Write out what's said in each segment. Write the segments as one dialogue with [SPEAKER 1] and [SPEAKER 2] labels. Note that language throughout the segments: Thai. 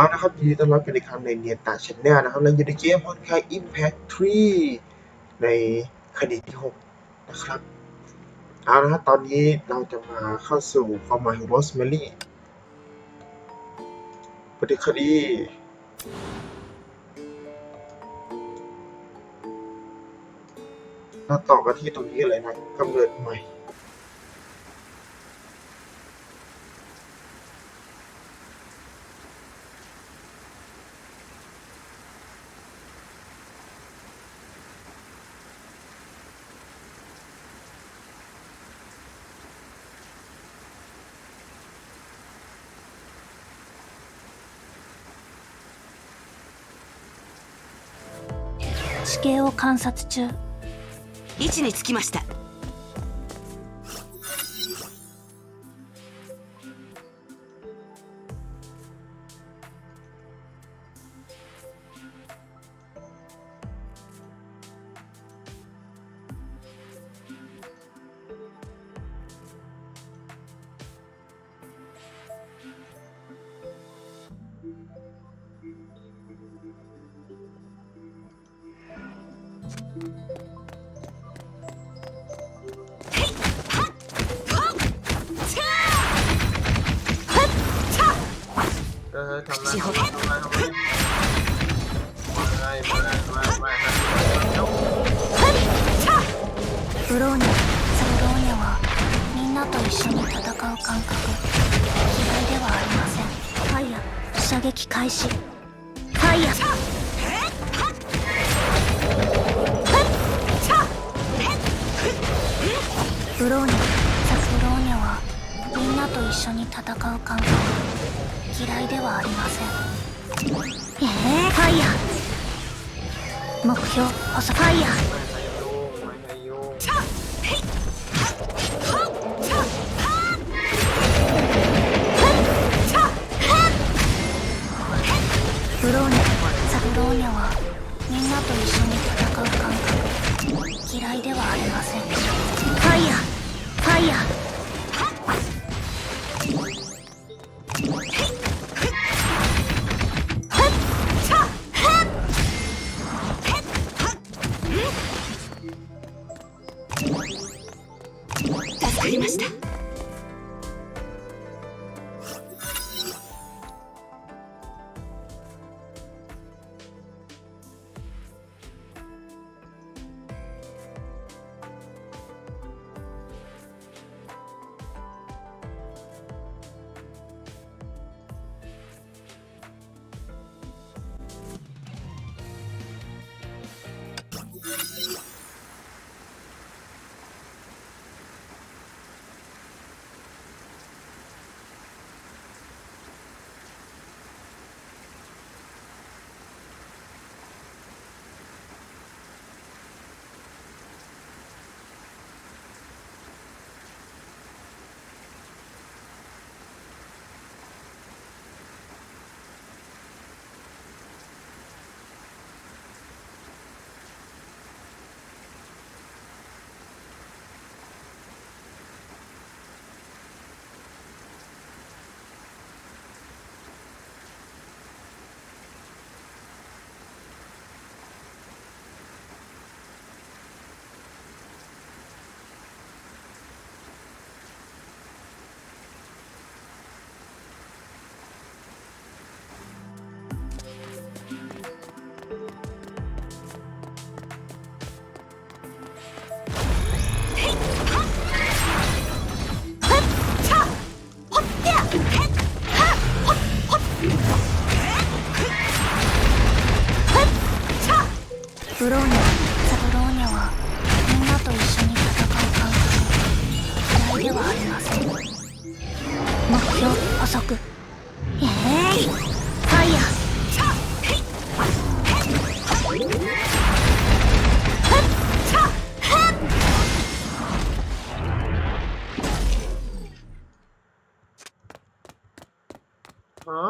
[SPEAKER 1] เอานะครับยินดีต้อนรับกันอีกครั้งในเนียตาชแนลนะครับและอยู่ในเกมฮอนคาย Impact 3 ในคดีที่ 6 นะครับเอาละครับตอนนี้เราจะมาเข้าสู่ความหมายของ Rosemary ปฏิคดีเราต่อกันที่ตรงนี้เลยนะกำเนิดใหม่
[SPEAKER 2] 地形を観察中。
[SPEAKER 3] 位置につきました。
[SPEAKER 2] ブローニャザブローニャはみんなと一緒に戦う感覚。嫌いではありません。ファイヤ射撃開始。ファイヤブロー。ニャザブローニャはみんなと一緒に戦う感覚。嫌いではありません。えー、ファイヤ目標細ファイヤ
[SPEAKER 1] ไฮะ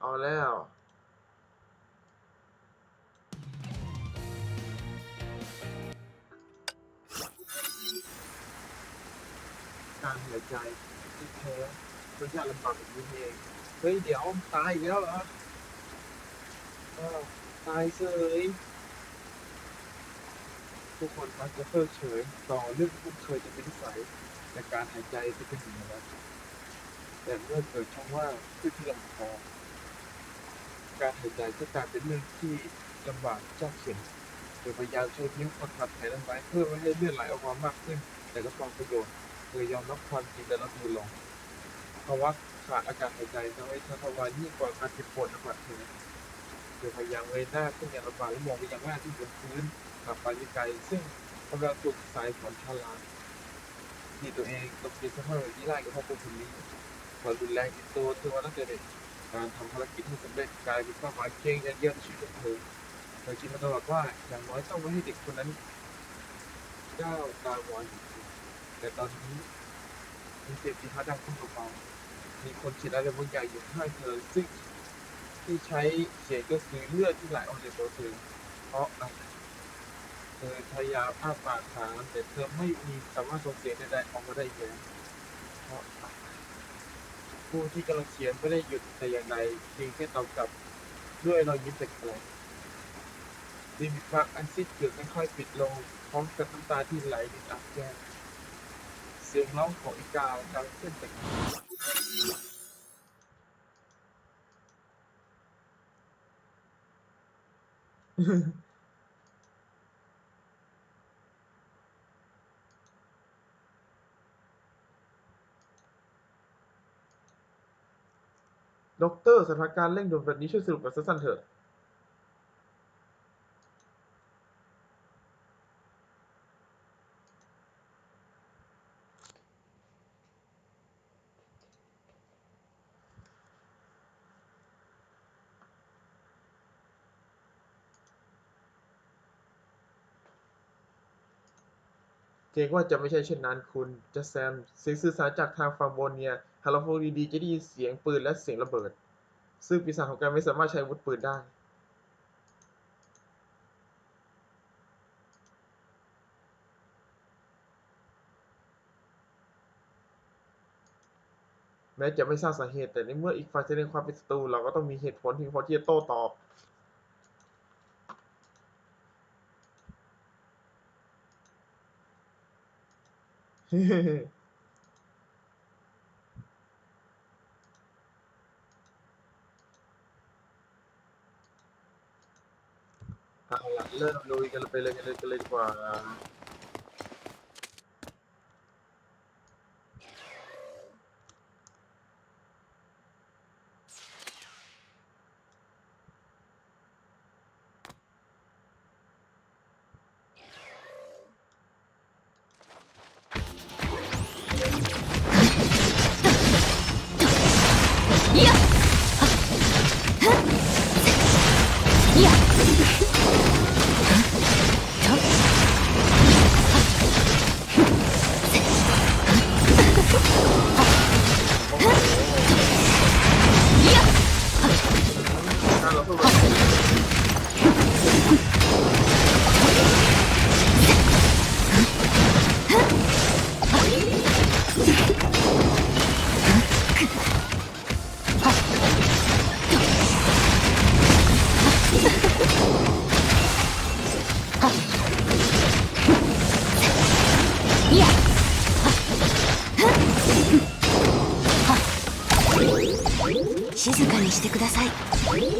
[SPEAKER 1] เอาแล้วการหายใจที่แท้ มันยากลำบากแบบนี้เองเฮ้ยเดี๋ยวตายอีกแล้วเหรออ้าวตายเฉยทุกคนมักจะเพิกเฉย ต่อเรื่องที่คุ้นเคยจะเป็นนิสัยแต่การหายใจจะเป็นสิ่งนั้นแต่เมื่อเกิดช่องว่างขึ้นที่ลำคอการหายใจจะกลายเป็นเรื่องที่ลำบากยากเข็ญโดยพยายามใช้นิ้วกดขัดไขนั้นไว้เพื่อไม่ให้เลือดไหลออกมามากขึ้น แต่ก็ฟังประโยชน์โดยยอมรับความจริงและรับมือลง ภาวะขาดอากาศหายใจทำให้ทวารยิ่งกว่าการเจ็บปวดและบาดแผลโดยพยายามเงยหน้าขึ้นอย่างลำบากและมองไปยังหน้าที่บนพื้นขับไปไกลซึ่งกำลังถูกสายฝนชะลาที่ตัวเองต้องกินสภาพแบบนี้ไล่กับพ่อปู่คนนี้ความรุนแรงติดตัวเธอมาตั้งแต่เด็กการทำภารกิจให้สำเร็จกลายเป็นเป้าหมายเพียงอย่างเดียวในชีวิตของเธอเธอคิดมาตลอดว่าอย่างน้อยต้องไม่ให้เด็กคนนั้นก้าวตามรอยของเธอแต่ตอนนี้ มีเสียงกีตาร์ดังขึ้นเบาๆมีคนเขียนอะไรบางอย่างอยู่ข้างเธอ ซึ่งที่ใช้เขียนก็คือเลือดที่ไหลออกจากตัวเธอเพราะอะไรเธอพยายามอ้าปากถามแต่เธอไม่มีสามารถส่งเสียงใดๆออกมาได้อีกแล้วเพราะผู้ที่กำลังเขียนไม่ได้หยุดแต่อย่างใดเพียงแค่ตอบกลับด้วยรอยยิ้มแปลกๆริมฝีปากอันซีดเกือบค่อยๆปิดลงพร้อมกับน้ำตาที่ไหลรินอับแก้ม เสียงร้องของอีกาดังขึ้นจากด็อกเตอร์สถานการณ์เร่งด่วนแบบนี้ช่วยสรุปกันสั้นๆเถอะ เกรงว่าจะไม่ใช่เช่นนั้นคุณจะแซมเสียงสื่อสารจากทางฝั่งบนเนี่ยฮาร์ลโฟดีๆจะได้ยินเสียงปืนและเสียงระเบิด ซึ่งปีศาจของการไม่สามารถใช้อาวุธปืนได้ แม้จะไม่ทราบสาเหตุแต่ในเมื่ออีกฝ่ายแสดงความเป็นศัตรูเราก็ต้องมีเหตุผลเพียงพอที่จะโต้ตอบ เอาละเริ่มลุยกันไปเลยกันเลยกันเลยดีกว่าถ้าเรา
[SPEAKER 3] Yeah.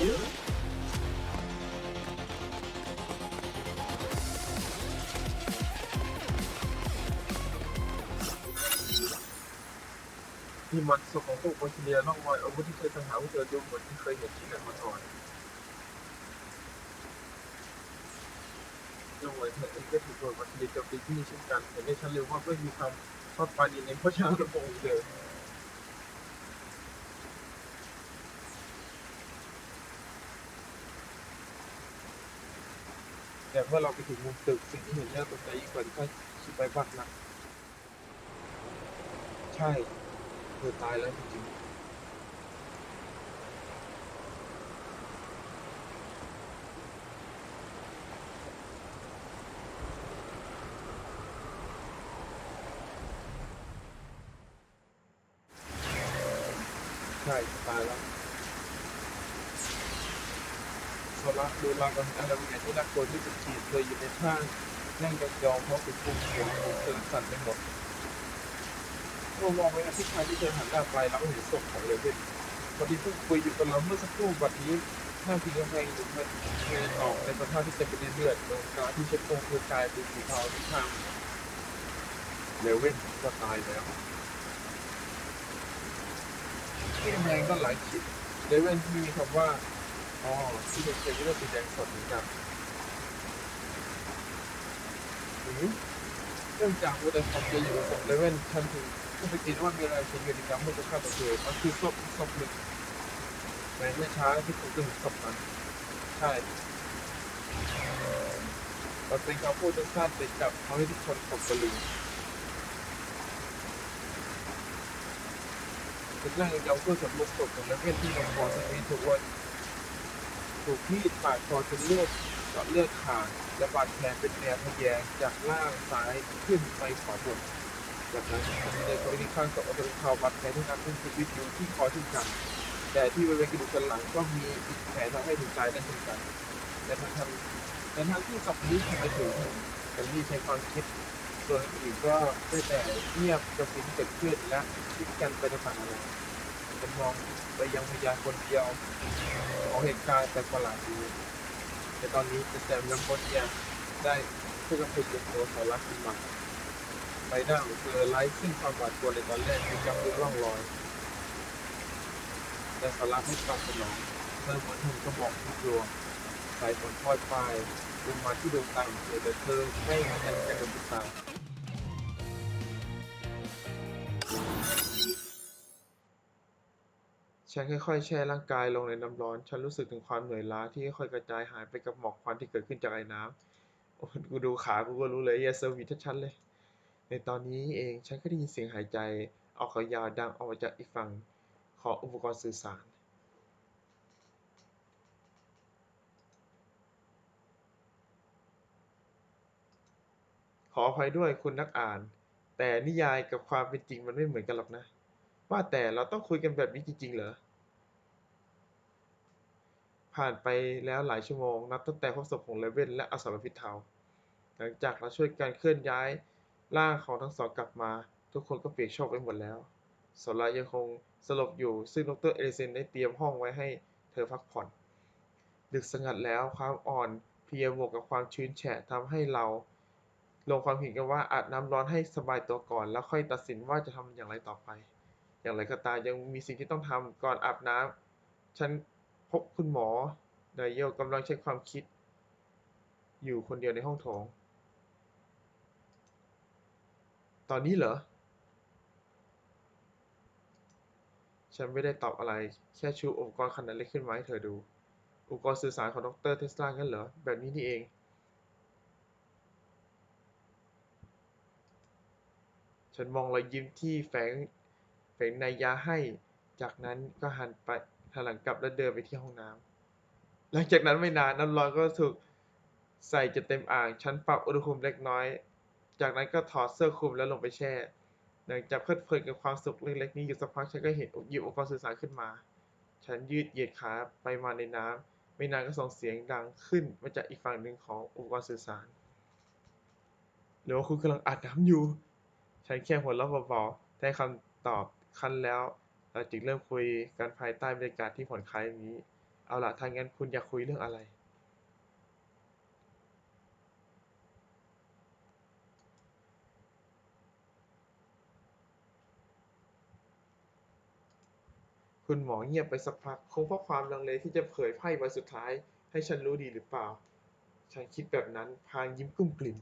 [SPEAKER 1] ที่มันศพของพวกโอชิเลียร่องรอยอาวุธที่เคยสังหารพวกเธอดูเหมือนที่เคยเห็นที่กันมาก่อนดูเหมือนเธอเองก็ถูกโดนโอชิเลียโจมตีที่นี่เช่นกันแต่ในชั้นเร็วว่าไม่มีคำทอดปลาดีในพระชาระบงเลย แต่เมื่อเราไปถึงมุมตึกสิ่งที่เห็นน่าตกใจยิ่งกว่าที่คาดคิดไปมากนะใช่เธอตายแล้วจริงใช่ตายแล้ว โซล่าดูเรากันอะไรบางอย่างที่น่ากลัวที่สุดขีดเลยอยู่ในท่านั่งยองๆเพราะเป็นปุ่มเขียวของเธอสั่นไปหมดเรามองไปที่ชายที่เธอหันหน้าไปเราก็เห็นศพของเลเวนพอดีเพิ่งคุยอยู่กับเราเมื่อสักครู่บัดนี้ท่าทีกำแพงอยู่มันเงินออกในสภาพที่เต็มไปด้วยเลือดดวงตาที่เช็ดโงคือกายเป็นสีเทาที่ข้างเลเวนก็ตายแล้วที่กำแพงก็หลายขีดเลเว่นที่มีคำว่า อ๋อที่เป็นเซเว่นสีแดงสดเหมือนกันหรือเนื่องจากวัตถุความเจอยู่ของเลเว่นฉันถึงก็ไปคิดว่ามีอะไรเกิดขึ้นในการมุ่งจะฆ่าตัวเธอมันคือศพศพหนึ่งในไม่ช้าที่ผมจะเห็นศพนั้นใช่มันเป็นคำพูดสั้นๆแต่กลับทำให้ทุกคนตกตะลึงเป็นเรื่องยาวเพื่อสำรวจศพของนักเรียนที่ลงคอสมีถูกวัน ถูกมีดปาดคอจนเลือดเจาะเลือดขาดและบาดแผลเป็นแนวทะแยงจากล่างซ้ายขึ้นไปขวาบนจากนั้นในกรณีข้างศพอัตราข่าวบาดแผลที่นับเป็นชีวิตอยู่ที่คอเช่นกันแต่ที่บริเวณกระดูกสันหลังก็มีอีกแผลทำให้ถึงตายได้เช่นกันแต่ทางทางแต่ทางที่ศพนี้ทำไมถึงแต่นี่ใช้ความคิดส่วนอื่นก็ได้แต่เงียบกับสิ่งเกิดขึ้นและคิดกันไปต่างๆ นานมองไปยังพยานคนเดียวของเหตุการณ์แต่ประหลาดดีแต่ตอนนี้จะแจมน้ำพ้นยังได้เพื่อกระพุ้นตัวสารักขึ้นมาใบหน้าของเธอไร้ซึ่งความหวาดกลัวในตอนแรกมีจำเป็นร่องรอยแต่สารักไม่ตอบสนองเธอเหมือนหุ่นกระบอกที่กลัวสายฝนพอยปลายลงมาที่ดวงตาของเธอแต่เธอไม่ยันกันกับดวงตา ฉันค่อยๆ แช่ร่างกายลงในน้ำร้อน ฉันรู้สึกถึงความเหนื่อยล้าที่ค่อยๆกระจายหายไปกับหมอกควันที่เกิดขึ้นจากไอ้น้ำโอ้กูดูขา กูก็รู้เลยอย่าเซอร์วิสชัดๆเลย ในตอนนี้เองฉันก็ได้ยินเสียงหายใจออกขายาวดังออกมาจากอีกฝั่งของอุปกรณ์สื่อสาร ขออภัยด้วยคุณนักอ่าน แต่นิยายกับความเป็นจริงมันไม่เหมือนกันหรอกนะว่าแต่เราต้องคุยกันแบบนี้จริงๆ เหรอ ผ่านไปแล้วหลายชั่วโมง นับตั้งแต่พบศพของเลเว่นและอสรพิษเทา หลังจากเราช่วยกันเคลื่อนย้ายร่างของทั้งสองกลับมา ทุกคนก็เปียกโชกไปหมดแล้วโซลายังคงสลบอยู่ ซึ่งดรเอลิเซนได้เตรียมห้องไว้ให้เธอพักผ่อน ดึกสงัดแล้วความอ่อนเพียบวกกับความชื้นแฉะทำให้เรา ลงความเห็นกันว่าอาบน้ำร้อนให้สบายตัวก่อน แล้วค่อยตัดสินว่าจะทำอย่างไรต่อไป อย่างไรก็ตามยังมีสิ่งที่ต้องทำก่อนอาบน้ำฉัน บคุณหมอไดเยลกำลังใช้ความคิด อยู่คนเดียวในห้องโถง ตอนนี้เหรอ ฉันไม่ได้ตอบอะไร แค่ชูอุปกรณ์ขนาดเล็กขึ้นมาให้เธอดู อุปกรณ์สื่อสารของดรเทสลางั้นเหรอ แบบนี้นี่เอง ฉันมองรอยยิ้มที่แฝงแฝงนัยยะให้ จากนั้นก็หันไป หันหลังกลับและเดินไปที่ห้องน้ำหลังจากนั้นไม่นานน้ำร้อนก็ถูกใส่จนเต็มอ่างฉันปรับอุณหภูมิเล็กน้อย จากนั้นก็ถอดเสื้อคลุมแล้วลงไปแช่ หลังจากเพลิดเพลินกับความสุขเล็กๆนี้อยู่สักพักฉันก็เห็นหยิบอุปกรณ์สื่อสารขึ้นมา ฉันยืดเหยียดขาไปมาในน้ำไม่นานก็ส่งเสียงดังขึ้นมาจากอีกฝั่งหนึ่งของอุปกรณ์สื่อสารหรือว่าคุณกำลังอาบน้ำอยู่ ฉันแค่หัวเราะเบาๆได้คำตอบคันแล้ว เราจึงเริ่มคุยกันภายใต้บรรยากาศที่ผ่อนคลายอย่างนี้ เอาล่ะทางั้นคุณอยากคุยเรื่องอะไรคุณหมอเงียบไปสักพัก คงเพราะความลังเลที่จะเผยไพ่ใบสุดท้าย ให้ฉันรู้ดีหรือเปล่า ฉันคิดแบบนั้นพางยิ้มกุ้มกลิ่ม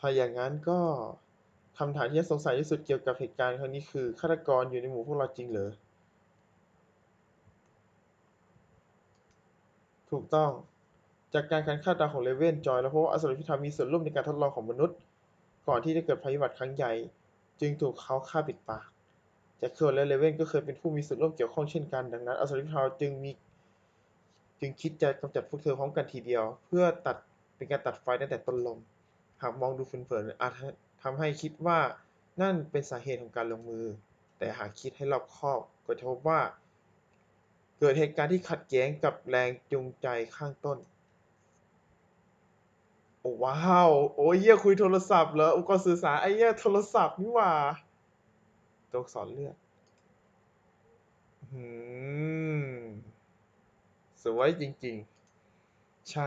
[SPEAKER 1] ถ้าอย่างนั้นก็คำถามที่สงสัยที่สุดเกี่ยวกับเหตุการณ์ครั้งนี้คือฆาตกรอยู่ในหมู่พวกเราจริงเหรอ ถูกต้อง จากการการคาดเดาของเลเว่นจอยแล้วพบว่าอสรพิธามีส่วนร่วมในการทดลองของมนุษย์ ก่อนที่จะเกิดภัยพิบัติครั้งใหญ่ จึงถูกเขาฆ่าปิดปากจ็คเคิลและเลเว่นก็เคยเป็นผู้มีส่วนร่วมเกี่ยวข้องเช่นกัน ดังนั้นอสรพิธาจึงมีจึงคิดจะกำจัดพวกเธอพร้อมกันทีเดียว เพื่อตัดเป็นการตัดไฟตั้งแต่ต้นลม หากมองดูเผินๆอาจทำให้คิดว่านั่นเป็นสาเหตุของการลงมือ แต่หากคิดให้รอบคอบก็จะพบว่า เกิดเหตุการณ์ที่ขัดแย้งกับแรงจูงใจข้างต้น โอ้ว้าว โอ้ยเหี้ยคุยโทรศัพท์เหรออุกรณ์สื่อสารไอ้เหี้ยโทรศัพท์นี่หว่าตัวอักษรเลือดอืมสวยจริง ๆ ใช่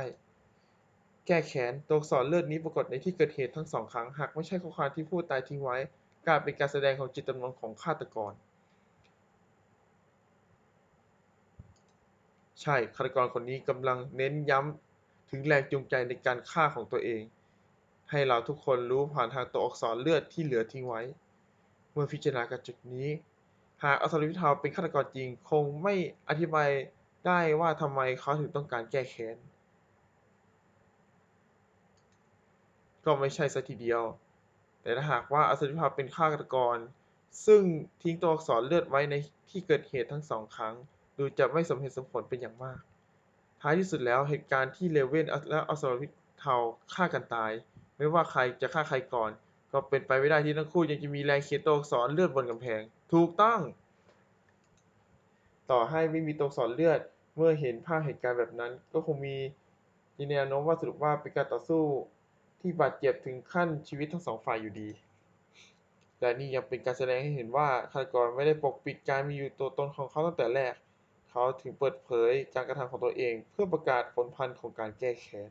[SPEAKER 1] แก้แค้น ตัวอักษรเลือดนี้ปรากฏในที่เกิดเหตุทั้งสองครั้ง หากไม่ใช่ข้อความที่ผู้ตายทิ้งไว้กลายเป็นการแสดงของจิตจำนงของฆาตกร ใช่ ฆาตกรคนนี้กำลังเน้นย้ำถึงแรงจูงใจในการฆ่าของตัวเอง ให้เราทุกคนรู้ผ่านทางตัวอักษรเลือดที่เหลือทิ้งไว้ เมื่อพิจารณากับจุดนี้ หากอัศรวิทาวเป็นฆาตกรจริง คงไม่อธิบายได้ว่าทำไมเขาถึงต้องการแก้แค้น ก็ไม่ใช่ซะทีเดียว แต่ถ้าหากว่าอัศรวิทาวเป็นฆาตกร ซึ่งทิ้งตัวอักษรเลือดไว้ในที่เกิดเหตุทั้งสองครั้ง ดูจะไม่สมเหตุสมผลเป็นอย่างมาก ท้ายที่สุดแล้วเหตุการณ์ที่เลเว่นและอัศรวิทาวฆ่ากันตาย ไม่ว่าใครจะฆ่าใครก่อน ก็เป็นไปไม่ได้ที่ทั้งคู่ยังจะมีแรงเขียนตัวอักษรเลือดบนกำแพง ถูกต้อง ต่อให้ไม่มีตัวอักษรเลือด เมื่อเห็นภาพเหตุการณ์แบบนั้น ก็คงมีแนวโน้มว่าสรุปว่าเป็นการต่อสู้ ที่บาดเจ็บถึงขั้นชีวิตทั้งสองฝ่ายอยู่ดี และนี่ยังเป็นการแสดงให้เห็นว่าฆาตกรไม่ได้ปกปิดการมีอยู่ตัวตนของเขาตั้งแต่แรก เขาถึงเปิดเผยการกระทำของตัวเอง เพื่อประกาศผลพันธ์ของการแก้แค้น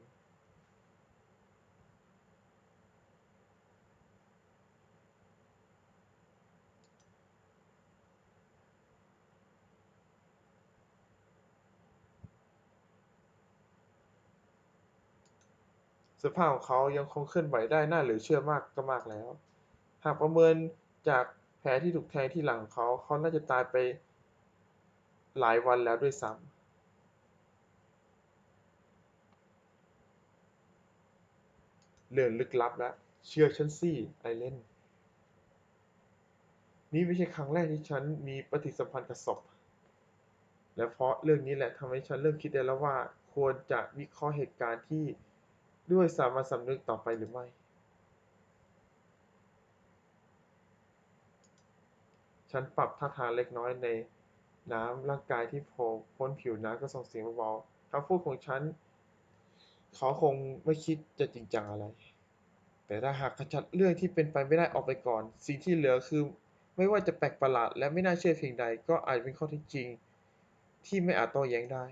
[SPEAKER 1] สภาพของเขายังคงเคลื่อนไหวได้น่าเหลือเชื่อมากก็มากแล้ว หากประเมินจากแผลที่ถูกแทงที่หลังเขาเขาน่าจะตายไปหลายวันแล้วด้วยซ้ำเรื่องลึกลับแล้วเชื่อฉันสิไอเลนนี่ไม่ใช่ครั้งแรกที่ฉันมีปฏิสัมพันธ์กับศพ และเพราะเรื่องนี้แหละทำให้ฉันเริ่มคิดได้แล้วว่า ควรจะวิเคราะห์เหตุการณ์ที่ ด้วยสามัญสำนึกต่อไปหรือไม่ฉันปรับท่าทางเล็กน้อยในน้ำร่างกายที่โผล่พ้นผิวน้ำก็ส่งเสียงเบาๆคำพูดของฉัน เขาคงไม่คิดจะจริงจังอะไร แต่ถ้าหากขจัดเรื่องที่เป็นไปไม่ได้ออกไปก่อน สิ่งที่เหลือคือ ไม่ว่าจะแปลกประหลาดและไม่น่าเชื่อเพียงใด ก็อาจเป็นข้อเท็จจริง ที่ไม่อาจโต้แย้งได้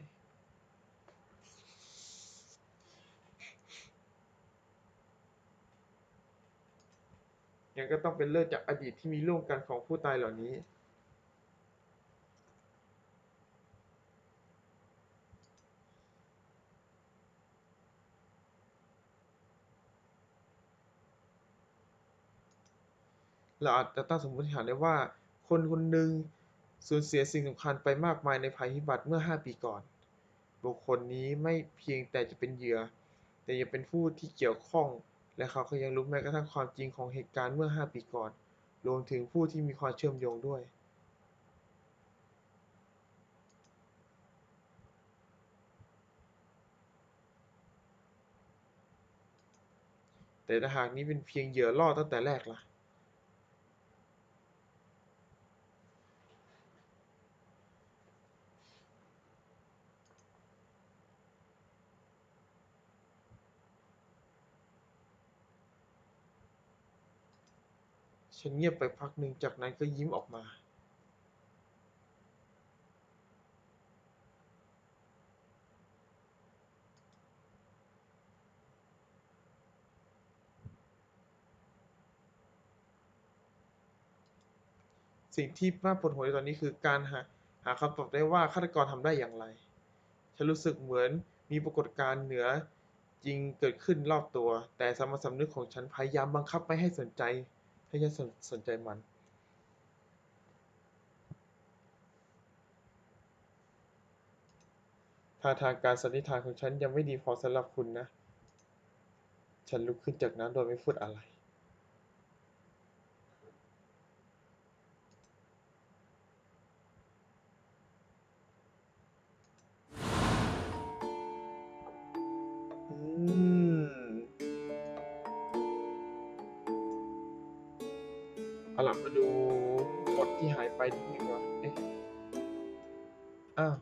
[SPEAKER 1] ยังก็ต้องเป็นเรื่องจากอดีตที่มีร่วมกันของผู้ตายเหล่านี้ เราอาจจะตั้งสมมติฐานได้ว่า คนคนหนึ่งสูญเสียสิ่งสำคัญไปมากมายในภัยพิบัติเมื่อ 5 ปีก่อน บุคคลนี้ไม่เพียงแต่จะเป็นเหยื่อ แต่ยังเป็นผู้ที่เกี่ยวข้อง และเขาก็ยังรู้แม้กระทั่งความจริงของเหตุการณ์เมื่อ 5 ปีก่อน รวมถึงผู้ที่มีความเชื่อมโยงด้วย แต่ถ้าหากนี้เป็นเพียงเหยื่อล่อตั้งแต่แรกล่ะ ฉันเงียบไปพักหนึ่งจากนั้นก็ยิ้มออกมาสิ่งที่น่าปวดหัวในตอนนี้คือการหาหาคำตอบได้ว่าฆาตกรทำได้อย่างไร ฉันรู้สึกเหมือนมีปรากฏการณ์เหนือจริงเกิดขึ้นรอบตัว แต่สมัญสำนึกของฉันพยายามบังคับไม่ให้สนใจ ให้ฉันสนสนใจมันท่าทางการสันนิษฐานของฉันยังไม่ดีพอสำหรับคุณนะ ฉันลุกขึ้นจากนั้นโดยไม่พูดอะไร เอาหลังมาดูบทที่หายไปนิดนึงวะเอ๊ะอ้าว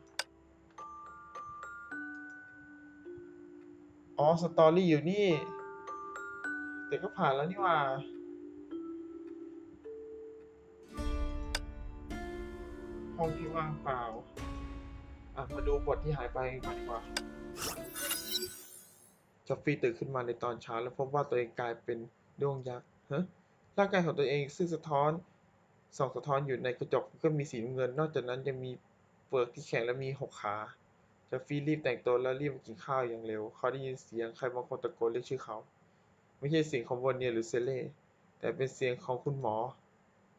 [SPEAKER 1] อ๋อ สตอรี่อยู่นี่ แต่ก็ผ่านแล้วนี่ว่าห้องที่ว่างเปล่า อะ มาดูบทที่หายไปกันก่อนดีกว่าจอฟฟี่ตื่นขึ้นมาในตอนเช้าแล้วพบว่าตัวเองกลายเป็นดวงยักษ์ฮะ ร่างกายของตัวเองซึ่งสะท้อนส่องสะท้อนอยู่ในกระจกก็มีสีเงิน นอกจากนั้นยังมีเปลือกที่แข็งและมีหกขาจอฟฟี่รีบแต่งตัวแล้วรีบกินข้าวอย่างเร็ว เขาได้ยินเสียงใครบางคนตะโกนเรียกชื่อเขา ไม่ใช่เสียงของวอนเนียหรือเซเล่แต่เป็นเสียงของคุณหมอ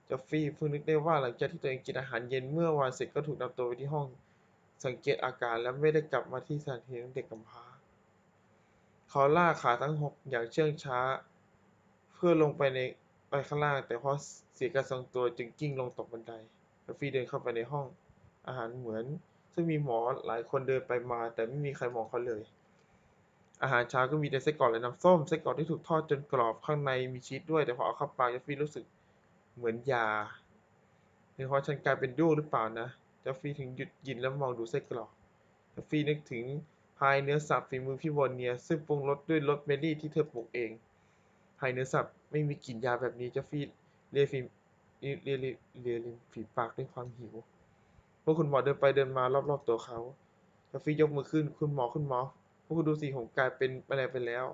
[SPEAKER 1] จอฟฟี่เพิ่งนึกได้ว่าหลังจากที่ตัวเองกินอาหารเย็นเมื่อวานเสร็จก็ถูกนำตัวไปที่ห้องสังเกตอาการและไม่ได้กลับมาที่สถานที่เลี้ยงเด็กกำพร้า เขาลากขาทั้งหกอย่างเชื่องช้า เพื่อลงไปใน ไปข้างล่าง แต่พราะเสียการทรงตัวจึงกิ้งลงตกบันไดจอฟฟี่เดินเข้าไปในห้อง อาหารเหมือน ซึ่งมีหมอหลายคนเดินไปมา แต่ไม่มีใครมองเขาเลย อาหารเช้าก็มีแต่ไส้กรอกและน้ำส้มไส้กรอกที่ถูกทอดจนกรอบข้างในมีชีสด้วย แต่พอเอาเข้าปากจอฟฟี่รู้สึกเหมือนยาเป็นเพราะฉันกลายเป็นด้วงหรือเปล่านะจอฟฟี่ถึงหยุดกินแล้วมองดูไส้กรอกจอฟฟี่นึกถึงพายเนื้อสับฝีมือพี่วอนเนียซึ่งปรุงรสด้วยรสเมลี่ที่เธอปลูกเอง พายเนื้อสับไม่มีกลิ่นยาแบบนี้จอฟฟี่เลียฝีเลียเลียเลียเลียริมฝีปากด้วยความหิวพวกคุณหมอเดินไปเดินมารอบๆตัวเขาจอฟฟี่ยกมือขึ้นคุณหมอคุณหมอพวกคุณดูสิผมกลายเป็นแมลงไปแล้ว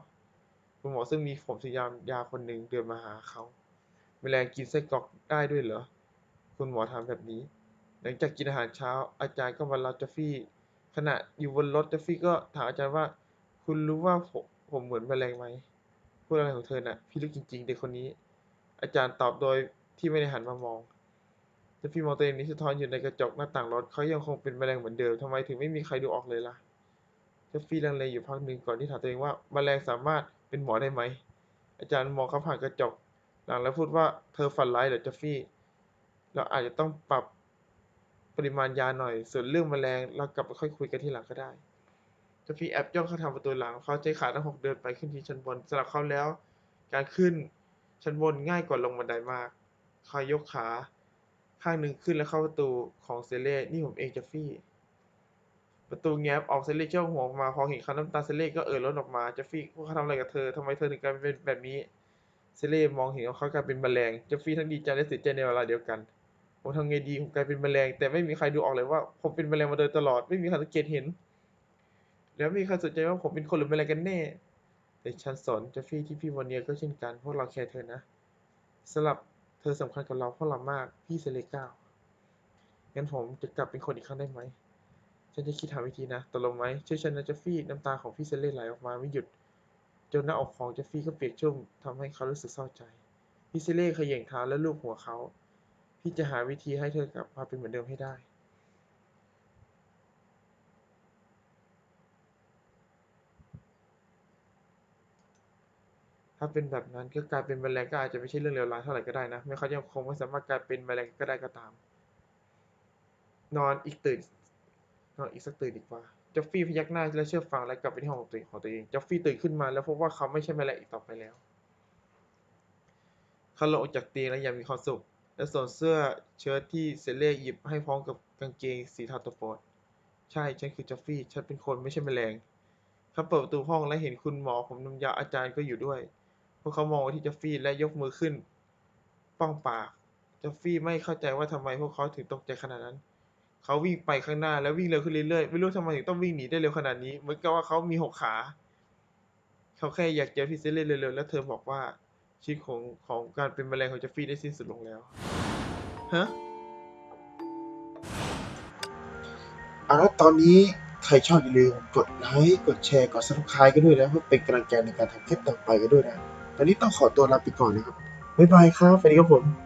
[SPEAKER 1] คุณหมอซึ่งมีผมสียามยาคนหนึ่งเดินมาหาเขาแมลงกินไส้กรอกได้ด้วยเหรอคุณหมอถามแบบนี้ หลังจากกินอาหารเช้า อาจารย์ก็มารับจอฟฟี่ ขณะอยู่บนรถจอฟฟี่ก็ถามอาจารย์ว่า คุณรู้ว่าผมผมเหมือนแมลงไหม พูดอะไรของเธอน่ะ พี่ลึกจริง ๆ เด็กคนนี้ อาจารย์ตอบโดยที่ไม่ได้หันมามอง แต่พี่มองตัวเองนี้สะท้อนอยู่ในกระจกหน้าต่างรถเขายังคงเป็นแมลงเหมือนเดิมทำไมถึงไม่มีใครดูออกเลยล่ะเจฟฟี่ลังเลอยู่พักหนึ่งก่อนที่ถามตัวเองว่าแมลงสามารถเป็นหมอได้ไหม อาจารย์มองเขาผ่านกระจก หลังแล้วพูดว่าเธอฝันร้ายเหรอเจฟฟี่ เราอาจจะต้องปรับปริมาณยาหน่อย ส่วนเรื่องแมลงเรากลับไปค่อยคุยกันทีหลังก็ได้ จฟฟี่แอบย่องเข้าทางประตูหลัง เขาใช้ขาทั้งหกเดินไปขึ้นที่ชั้นบนสำหรับเขาแล้ว การขึ้นชั้นบนง่ายกว่าลงบันไดมาก เขายกขาข้างหนึ่งขึ้นแล้วเข้าประตูของเซเล่ นี่ผมเองเจฟฟี่ ประตูแง้มออกเซเล่เจ้าหัวออกมา พอเห็นเขาน้ำตาเซเล่ก็เอ่อล้นออกมาเจฟฟี่พวกเขาทำอะไรกับเธอทำไมเธอถึงกลายเป็นแบบนี้ เซเล่มองเห็นว่าเขากลายเป็นแมลงเจฟฟี่ทั้งดีใจและเสียใจในเวลาเดียวกัน ผมทำไงดี ผมกลายเป็นแมลง แต่ไม่มีใครดูออกเลยว่า ผมเป็นแมลงมาโดยตลอด ไม่มีใครสังเกตเห็น แล้วม่มีใครสนใจว่าผมเป็นคนหรือแมลงกันแน่ แต่ฉันสอนเจฟฟี่ที่พี่วานเนียก็เช่นกัน พวกเราแคร์เธอนะสำหรับเธอสำคัญกับเราพวกเรามากพี่เซเลก้างั้นผมจะกลับเป็นคนอีกครั้งได้ไหม ฉันจะคิดหาวิธีนะตกลงไหมช่วยฉันนะเจฟฟี่น้ำตาของพี่เซเล่ไหลออกมาไม่หยุด จนหน้าอกของเจฟฟี่ก็เปียกชุ่มทำให้เขารู้สึกเศร้าใจ พี่เซเล่เขย่งเท้าและลูบหัวเขา พี่จะหาวิธีให้เธอกลับมาเป็นเหมือนเดิมให้ได้ ถ้าเป็นแบบนั้นก็กลายเป็นแมลงก็อาจจะไม่ใช่เรื่องเลวร้ายเท่าไหร่ก็ได้นะ ไม่เขายังคงไม่สามารถกลายเป็นแมลงก็ได้ก็ตาม นอนอีกตื่น นอนอีกสักตื่นดีกว่าจอฟฟี่พยักหน้าและเชื่อฟังและกลับไปที่ห้องของตัวเองของตัวเองจอฟฟี่ตื่นขึ้นมาแล้วพบว่าเขาไม่ใช่แมลงอีกต่อไปแล้วเขาลงออกจากเตียงและย่างมีความสุข และสวมเสื้อเชิ้ตที่เซเล่หยิบให้พร้อมกับกางเกงสีเทาตัวโปรดใช่ ฉันคือจอฟฟี่ ฉันเป็นคนไม่ใช่แมลงเขาเปิดประตูห้องและเห็นคุณหมอผมนำยาอาจารย์ก็อยู่ด้วย พวกเขามองที่จอฟฟี่และยกมือขึ้น ป้องปากจอฟฟี่ไม่เข้าใจว่าทำไมพวกเขาถึงตกใจขนาดนั้น เขาวิ่งไปข้างหน้าแล้ววิ่งเร็วขึ้นเรื่อยๆ ไม่รู้ทำไมถึงต้องวิ่งหนีได้เร็วขนาดนี้ เหมือนกับว่าเขามีหกขา เขาแค่อยากเจอพี่เซเล่เร็วๆ แล้วเธอบอกว่าชีวิตของของการเป็นแมลงของจอฟฟี่ได้สิ้นสุดลงแล้ว ฮะเอาละตอนนี้ใครชอบอย่าลืมกดไลค์ กดแชร์ กด subscribe กันด้วยนะ เพื่อเป็นกำลังใจในการทำคลิปต่อไปกันด้วยนะ ตอนนี้ต้องขอตัวลาไปก่อนนะครับบ๊ายบายครับสวัสดีครับผม